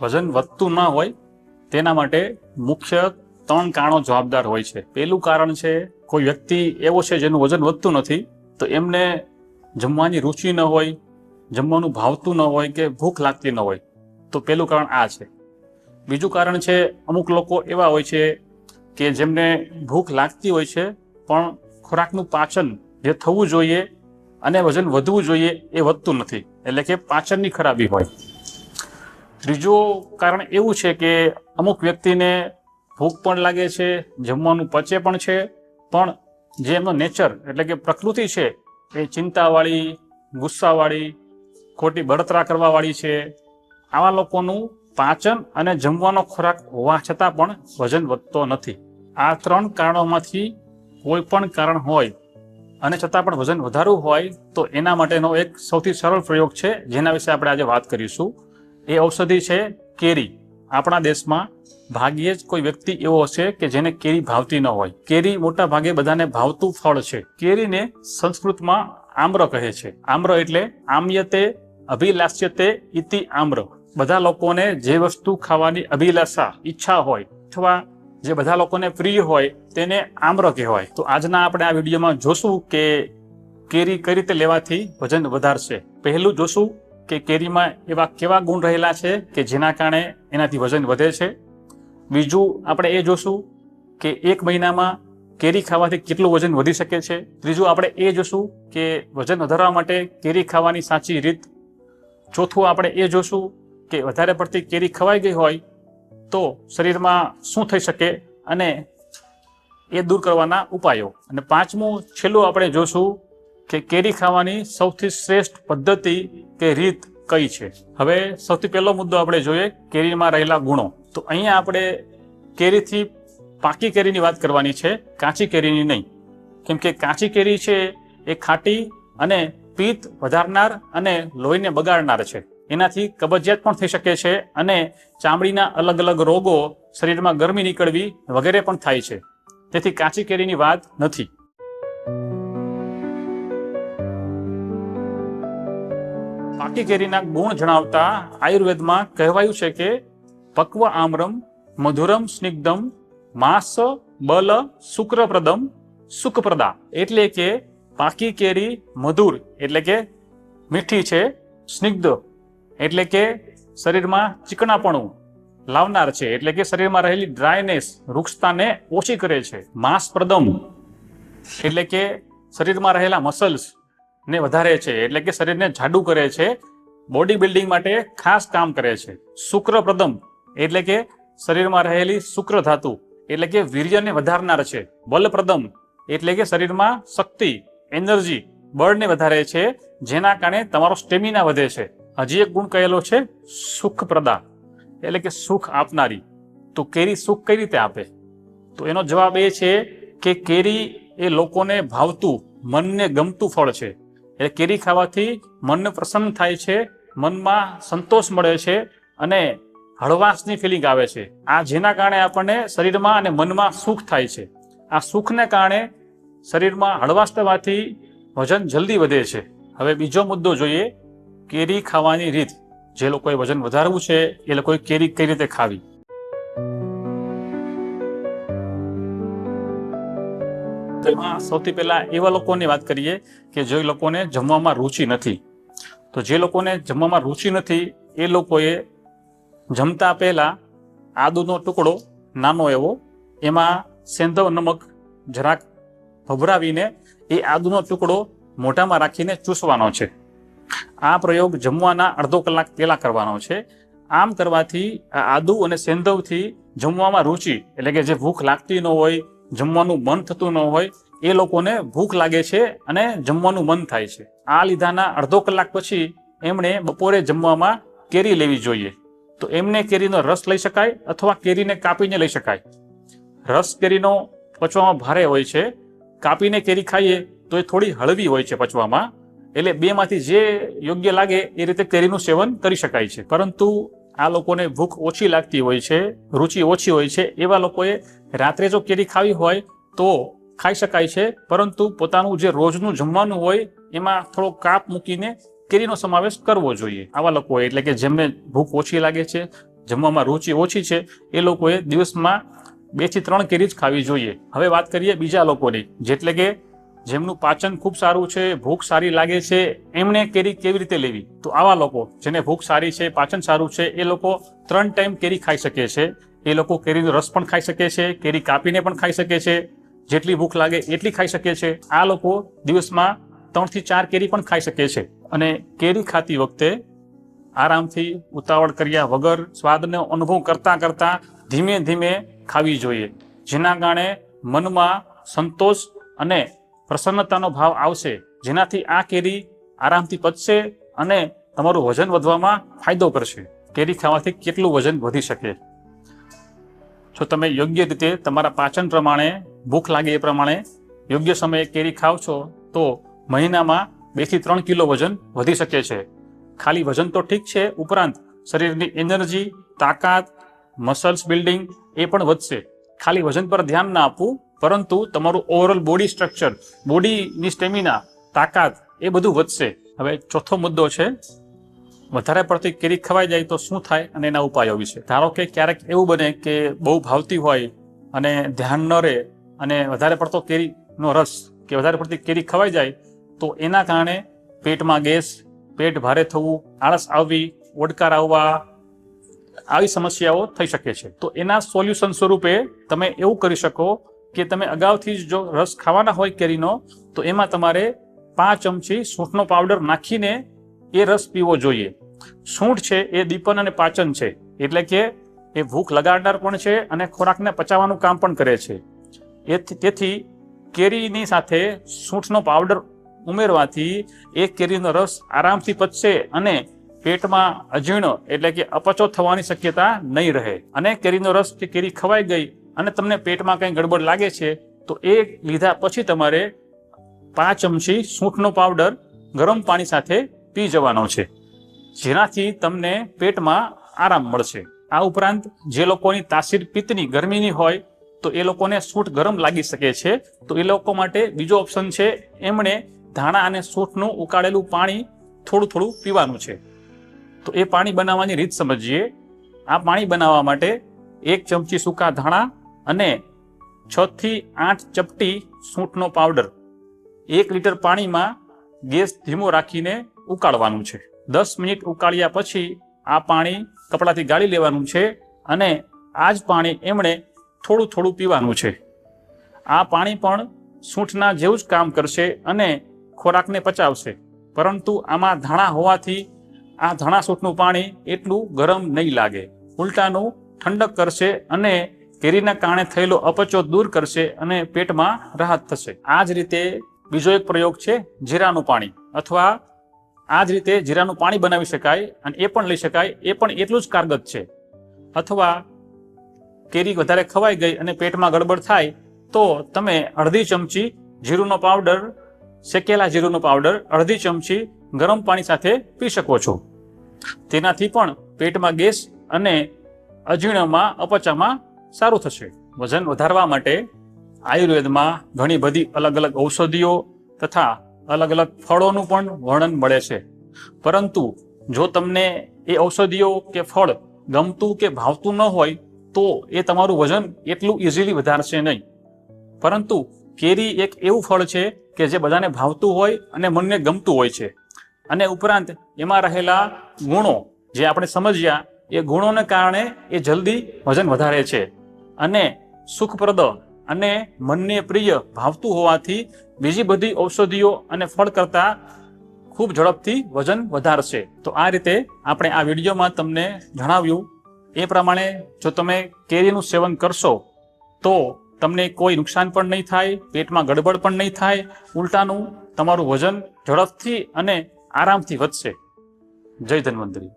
વજન વધતું ન હોય, તેના માટે મુખ્ય ત્રણ કારણો જવાબદાર હોય છે. પહેલું કારણ છે, કોઈ વ્યક્તિ એવો છે જેનું વજન વધતું નથી, તો એમને જમવાની રુચિ ન હોય, જમવાનું ભાવતું ન હોય કે ભૂખ લાગતી ન હોય. તો પહેલું કારણ આ છે. બીજું કારણ છે, અમુક લોકો એવા હોય છે કે જેમને ભૂખ લાગતી હોય છે, પણ ખોરાકનું પાચન જે થવું જોઈએ અને વજન વધવું જોઈએ એ વધતું નથી. એટલે કે પાચનની ખરાબી હોય. ત્રીજું કારણ એવું છે કે અમુક વ્યક્તિને ભૂખ પણ લાગે છે, જમવાનું પચે પણ છે, પણ જે એમનો નેચર એટલે કે પ્રકૃતિ છે, એ ચિંતાવાળી, ગુસ્સાવાળી, ખોટી બળતરા કરવાવાળી છે, આવા લોકોનું પાચન અને જમવાનો ખોરાક હોવા છતાં પણ વજન વધતો નથી. આ ત્રણ કારણોમાંથી કોઈ પણ કારણ હોય અને છતાં પણ વજન વધારવું હોય તો એના માટેનો એક સૌથી સરળ પ્રયોગ છે, જેના વિશે આપણે આજે વાત કરીશું. એ ઔષધિ છે કેરી. આપણા દેશમાં ભાગ્યે જ કોઈ વ્યક્તિ એવો હશે કે જેને કેરી ભાવતી ન હોય. કેરી મોટા ભાગે બધાને ભાવતું ફળ છે. કેરીને સંસ્કૃતમાં આમ્ર કહે છે. આમ્ર એટલે આમ્યતે, અભિલાષ્યતે ઇતિ આમ્ર. બધા લોકોને જે વસ્તુ ખાવાની અભિલાષા, ઈચ્છા હોય અથવા જે બધા લોકોને પ્રિય હોય તેને આમ્ર કહેવાય. તો આજના આપણે આ વિડીયોમાં જોશું કે કેરી કઈ રીતે લેવાથી વજન વધારશે. પહેલું જોશું કે કેરીમાં એવા કેવા ગુણ રહેલા છે કે જેના કારણે એનાથી વજન વધે છે? બીજું આપણે એ જોશું કે એક મહિનામાં કેરી ખાવાથી કેટલું વજન વધી શકે છે? ત્રીજું આપણે એ જોશું કે વજન વધારવા માટે કેરી ખાવાની સાચી રીત. ચોથું આપણે એ જોશું કે વધારે પડતી કેરી ખવાઈ ગઈ હોય તો શરીરમાં શું થઈ શકે અને એ દૂર કરવાના ઉપાયો. અને પાંચમું છેલ્લું આપણે જોશું કે કેરી ખાવાની સૌથી શ્રેષ્ઠ પદ્ધતિ કે રીત કઈ છે? હવે સૌથી પહેલો મુદ્દો આપણે જોઈએ કેરીમાં રહેલા ગુણો. તો અહીંયા આપણે કેરીથી પાકી કેરીની વાત કરવાની છે, કાચી કેરીની નહીં. કેમ કે કાચી કેરી છે એ ખાટી અને પિત્ત વધારનાર અને લોહીને બગાડનાર છે. એનાથી કબજિયાત પણ થઈ શકે છે અને ચામડીના અલગ અલગ રોગો શરીરમાં ગરમી નીકળવી વગેરે પણ થાય છે. તેથી કાચી કેરીની વાત નથી. પાકી કેરીના ગુણ જણાવતા આયુર્વેદમાં કહેવાયું છે કે પક્વ આમ્રમ, મધુરમ, સ્નિગ્ધમ, માસ, બલ, શુક્રપ્રદમ સુખપ્રદા એટલે કે પાકી કેરી મધુર, એટલે કે મીઠી છે, સ્નિગ્ધ. એટલે કે શરીરમાં ચીકણાપણું લાવનાર છે. એટલે કે શરીરમાં રહેલી ડ્રાયનેસ વૃક્ષતાને ઓછી કરે છે. માંસપ્રદમ. એટલે કે શરીરમાં રહેલા મસલ્સ ને વધારે છે. એટલે કે શરીરને જાડું કરે છે. બોડી બિલ્ડિંગ માટે ખાસ કામ કરે છે. શુક્રપ્રદમ એટલે કે શરીરમાં રહેલી શુક્ર ધાતુ એટલે કે વીર્યને વધારનાર છે. બલપ્રદમ એટલે કે શરીરમાં શક્તિ, એનર્જી, બળને વધારે છે. જેના કારણે તમારો સ્ટેમિના વધે છે. હજી એક ગુણ કહેલો છે, સુખપ્રદા એટલે કે સુખ આપનારી. તો કેરી સુખ કઈ રીતે આપે? તો એનો જવાબ એ છે કે કેરી એ લોકોને ભાવતું, મનને ગમતું ફળ છે. એટલે કેરી ખાવાથી મનને પ્રસન્ન થાય છે, મનમાં સંતોષ મળે છે અને હળવાશની ફિલિંગ આવે છે. આ જેના કારણે આપણને શરીરમાં અને મનમાં સુખ થાય છે. આ સુખને કારણે શરીરમાં હળવાશ થવાથી વજન જલ્દી વધે છે. હવે બીજો મુદ્દો જોઈએ, કેરી ખાવાની રીત. જે લોકોએ વજન વધારવું છે, એ લોકોએ કેરી કઈ રીતે ખાવી? તો એમાં સૌથી પહેલા એવા લોકોની વાત કરીએ કે જે લોકોને જમવામાં રુચિ નથી. તો જે લોકોને જમવામાં રુચિ નથી, એ લોકોએ જમતા પહેલા આદુનો ટુકડો, નાનો એવો, એમાં સેંધવ નમક જરાક ભભરાવીને એ આદુનો ટુકડો મોઢામાં રાખીને ચૂસવાનો છે. આ પ્રયોગ જમવાના અડધો કલાક પહેલા કરવાનો છે. આમ કરવાથી આદુ અને સેંધવથી જમવામાં રુચિ, એટલે કે જે ભૂખ લાગતી ન હોય જમવાનું મન થતું ન હોય, એ લોકોને ભૂખ લાગે છે અને જમવાનું મન થાય છે. આ લીધાના અડધો કલાક પછી એમણે બપોરે જમવામાં કેરી લેવી જોઈએ. તો એમને કેરીનો રસ લઈ શકાય અથવા કેરીને કાપીને લઈ શકાય. રસ કેરીનો પચવામાં ભારે હોય છે. કાપીને કેરી ખાઈએ તો એ થોડી હળવી હોય છે પચવામાં. એટલે બેમાંથી જે યોગ્ય લાગે એ રીતે કેરીનું સેવન કરી શકાય છે. પરંતુ આ લોકોને ભૂખ ઓછી લાગતી હોય છે, રુચિ ઓછી હોય છે, એવા લોકોએ રાત્રે જો કેરી ખાવી હોય તો ખાઈ શકાય છે, પરંતુ પોતાનું જે રોજનું જમવાનું હોય એમાં થોડો કાપ મૂકીને કેરીનો સમાવેશ કરવો જોઈએ. આવા લોકો એટલે કે જેમને ભૂખ ઓછી લાગે છે, જમવામાં રુચિ ઓછી છે, એ લોકોએ દિવસમાં બેથી ત્રણ કેરી જ ખાવી જોઈએ. હવે વાત કરીએ બીજા લોકોની, જેટલે કે જેમનું પાચન ખૂબ સારું છે, ભૂખ સારી લાગે છે, એમણે કેરી કેવી રીતે લેવી? તો આવા લોકો જેને ભૂખ સારી છે, પાચન સારું છે, એ લોકો ત્રણ ટાઈમ કેરી ખાઈ શકે છે. એ લોકો કેરીનો રસ પણ ખાઈ શકે છે, કેરી કાપીને પણ ખાઈ શકે છે. જેટલી ભૂખ લાગે એટલી ખાઈ શકે છે. આ લોકો દિવસમાં ત્રણથી ચાર કેરી પણ ખાઈ શકે છે. અને કેરી ખાતી વખતે આરામથી ઉતાવળ કર્યા વગર સ્વાદનો અનુભવ કરતા કરતા ધીમે ધીમે ખાવી જોઈએ. જેના કારણે મનમાં સંતોષ અને પ્રસન્નતાનો ભાવ આવશે, જેનાથી આ કેરી આરામથી પચશે અને તમારું વજન વધવામાં ફાયદો કરશે. કેરી ખાવાથી કેટલું વજન વધી શકે? જો તમે યોગ્ય રીતે તમારા પાચન પ્રમાણે, ભૂખ લાગે એ પ્રમાણે યોગ્ય સમયે કેરી ખાવ છો, તો મહિનામાં બેથી ત્રણ કિલો વજન વધી શકે છે. ખાલી વજન તો ઠીક છે, ઉપરાંત શરીરની એનર્જી, તાકાત, મસલ્સ બિલ્ડિંગ એ પણ વધશે. ખાલી વજન પર ધ્યાન ના આપવું પરંતુ તમારું ઓવરઓલ બોડી સ્ટ્રક્ચર બોડીની સ્ટેમિના તાકાત એ બધું વધશે. હવે ચોથો મુદ્દો છે, વધારે પડતી કેરી ખવાઈ જાય તો શું થાય અને એના ઉપાયો વિશે. ધારો કે ક્યારેક એવું બને કે બહુ ભાવતી હોય અને ધ્યાન ન રહે અને વધારે પડતો કેરીનો રસ કે વધારે પડતી કેરી ખવાઈ જાય, તો એના કારણે પેટમાં ગેસ, પેટ ભારે થવું, આળસ આવવી, ઓડકાર આવવા આવી સમસ્યાઓ થઈ શકે છે. તો એના સોલ્યુશન સ્વરૂપે તમે એવું કરી શકો કે તમે અગાઉથી જ જો રસ ખાવાના હોય કેરીનો, તો એમાં તમારે પાંચ ચમચી સૂંઠનો પાવડર નાખીને એ રસ પીવો જોઈએ. સૂંઠ છે એ દીપન અને પાચન છે. એટલે કે એ ભૂખ લગાડનાર પણ છે અને ખોરાકને પચાવવાનું કામ પણ કરે છે. એ તેથી કેરીની સાથે સૂંઠનો પાવડર ઉમેરવાથી એ કેરીનો રસ આરામથી પચશે અને પેટમાં અજીર્ણ એટલે કે અપચો થવાની શક્યતા નહીં રહે. અને કેરીનો રસ કે કેરી ખવાઈ ગઈ અને તમને પેટમાં કંઈ ગડબડ લાગે છે, તો એ લીધા પછી તમારે પાંચ ચમચી સૂંઠનો પાવડર ગરમ પાણી સાથે પી જવાનો છે. જેનાથી તમને પેટમાં આરામ મળશે. આ ઉપરાંત જે લોકોની તાસીર પિત્તની ગરમીની હોય, તો એ લોકોને સૂંઠ ગરમ લાગી શકે છે. તો એ લોકો માટે બીજો ઓપ્શન છે, એમણે ધાણા અને સૂંઠનું ઉકાળેલું પાણી થોડું થોડું પીવાનું છે. તો એ પાણી બનાવવાની રીત સમજીએ. આ પાણી બનાવવા માટે એક ચમચી સૂકા ધાણા અને છ થી આઠ ચપટી સૂંઠનો પાવડર એક લીટર પાણીમાં ગેસ ધીમો રાખીને ઉકાળવાનું છે. દસ મિનિટ ઉકાળ્યા પછી આ પાણી કપડાથી ગાળી લેવાનું છે અને આ જ પાણી એમણે થોડું થોડું પીવાનું છે. આ પાણી પણ સૂંઠના જેવું જ કામ કરશે અને ખોરાકને પચાવશે. પરંતુ આમાં ધાણા હોવાથી આ ધાણા સૂંઠનું પાણી એટલું ગરમ નહીં લાગે. ઉલટાનું ઠંડક કરશે અને કેરીના કારણે થયેલો અપચો દૂર કરશે અને પેટમાં રાહત થશે. આ જ રીતે બીજો એક પ્રયોગ છે, જીરાનું પાણી. અથવા આ જ રીતે જીરાનું પાણી બનાવી શકાય અને એ પણ લઈ શકાય, એ પણ એટલું જ કારગત છે. અથવા કેરી વધારે ખવાઈ ગઈ અને પેટમાં ગડબડ થાય, તો તમે અડધી ચમચી જીરુંનો પાવડર, શેકેલા જીરુંનો પાવડર, અડધી ચમચી ગરમ પાણી સાથે પી શકો છો. તેનાથી પણ પેટમાં ગેસ અને અજીર્ણમાં, અપચામાં સારું થશે. વજન વધારવા માટે આયુર્વેદમાં ઘણી બધી અલગ અલગ ઔષધિઓ તથા અલગ અલગ ફળોનું પણ વર્ણન મળે છે. પરંતુ જો તમને એ ઔષધિઓ કે ફળ ગમતું કે ભાવતું ન હોય, તો એ તમારું વજન એટલું ઇઝીલી વધારશે નહીં. પરંતુ કેરી એક એવું ફળ છે કે જે બધાને ભાવતું હોય અને મનને ગમતું હોય છે. અને ઉપરાંત એમાં રહેલા ગુણો જે આપણે સમજ્યા, એ ગુણોને કારણે એ જલ્દી વજન વધારે છે. અને સુખપ્રદ અને મનને પ્રિય ભાવતું હોવાથી બીજી બધી ઔષધિઓ અને ફળ કરતા ખૂબ ઝડપથી વજન વધારશે. તો આ રીતે આપણે આ વિડીયોમાં તમને જણાવ્યું. એ પ્રમાણે જો તમે કેરીનું સેવન કરશો, તો તમને કોઈ નુકસાન પણ નહીં થાય, પેટમાં ગડબડ પણ નહીં થાય, ઉલટાનું તમારું વજન ઝડપથી અને આરામથી વધશે. જય ધન્વંતરી.